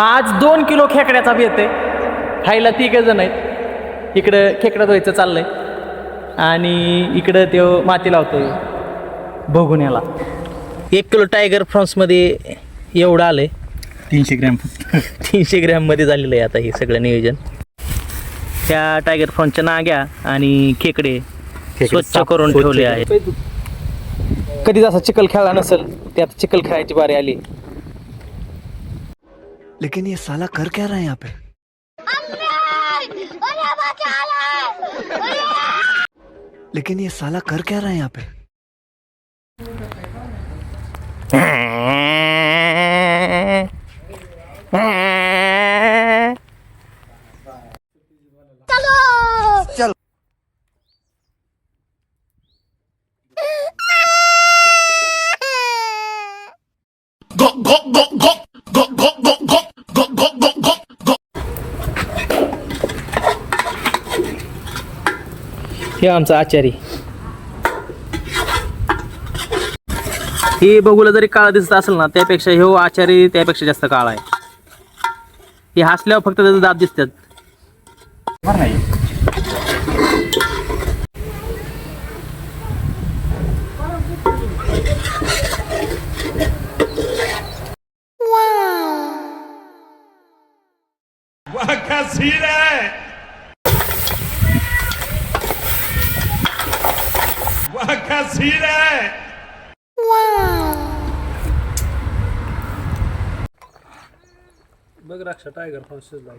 आज दोन किलो खेकड्याचा बेत आहे खायला तिघ जण आहेत. इकडं खेकडं धुवायचं चाललंय. आणि इकडं तो माती लावतोय. बघुन्याला एक किलो टायगर फ्रॉन्समध्ये एवढं आलंय. तीनशे ग्रॅम. तीनशे ग्रॅममध्ये झालेलं आहे आता हे सगळं नियोजन. त्या टायगर फ्रॉन्सच्या नाग्या आणि खेकडे स्वच्छ करून ठेवले आहेत. कधी जसा चिखल खेळला नसेल त्यात चिखल खेळायची बारी आली. लेकिन ये साला कर क्या रहा है यहाँ पे? लेकिन ये साला कर क्या रहा है यहाँ पे? हे आमचा आचारी. हे बघूला जरी काळा दिसत असेल ना त्यापेक्षा हे आचारी त्यापेक्षा जास्त काळा आहे. हे हसल्यावर फक्त त्याचे दात दिसतात. नाही वह क्या सीन है? क्या सीन है बघ राक्षा टायगर फ्रॉन्स शिजला